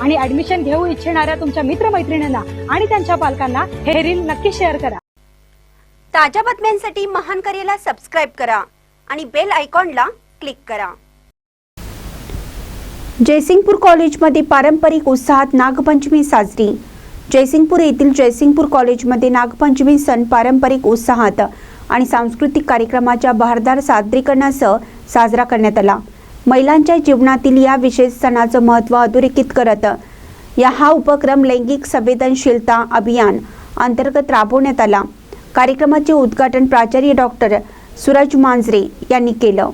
आणि ऍडमिशन घेऊ इच्छिणाऱ्या तुमच्या मित्रमैत्रिणींना आणि त्यांच्या पालकांना हे रील नक्की शेअर करा. ताज्या बातम्यांसाठी महान करेला सबस्क्राईब करा आणि बेल आयकॉनला क्लिक करा. जयसिंगपूर कॉलेजमध्ये पारंपरिक उत्साहात नागपंचमी साजरी. जयसिंगपूर येथील जयसिंगपूर कॉलेजमध्ये नागपंचमी सण पारंपरिक उत्साहात आणि सांस्कृतिक कार्यक्रमाच्या बहारदार सादरीकरणासह साजरा करण्यात आला. महिलांच्या जीवनातील या विशेष सणाचं महत्त्व अधोरेखित करत या हा उपक्रम लैंगिक संवेदनशीलता अभियान अंतर्गत राबवण्यात आला. कार्यक्रमाचे उद्घाटन प्राचार्य डॉक्टर सूरज मांजरे यांनी केलं.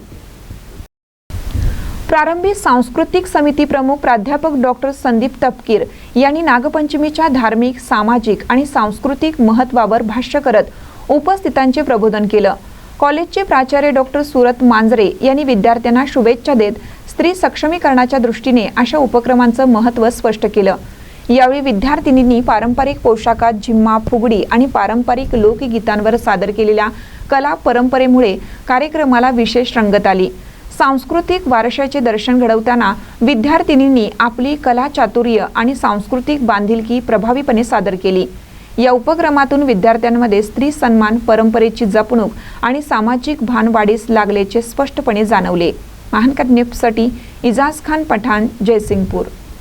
प्रारंभी सांस्कृतिक समिती प्रमुख प्राध्यापक डॉक्टर संदीप तपकीर यांनी नागपंचमीच्या धार्मिक सामाजिक आणि सांस्कृतिक महत्त्वावर भाष्य करत उपस्थितांचे प्रबोधन केलं. कॉलेजचे प्राचार्य डॉक्टर सुरत मांजरे यांनी विद्यार्थ्यांना शुभेच्छा देत स्त्री सक्षमीकरणाच्या दृष्टीने अशा उपक्रमांचं महत्त्व स्पष्ट केलं. यावेळी विद्यार्थिनींनी पारंपरिक पोशाखात झिम्मा फुगडी आणि पारंपरिक लोकगीतांवर सादर केलेल्या कला परंपरेमुळे कार्यक्रमाला विशेष रंगत आली. सांस्कृतिक वारशाचे दर्शन घडवताना विद्यार्थिनींनी आपली कला चातुर्य आणि सांस्कृतिक बांधिलकी प्रभावीपणे सादर केली. या उपक्रमातून विद्यार्थ्यांमध्ये स्त्री सन्मान परंपरेची जपणूक आणि सामाजिक भान वाढीस लागल्याचे स्पष्टपणे जाणवले. महानकट न्यूजसाठी इजाज खान पठाण जयसिंगपूर.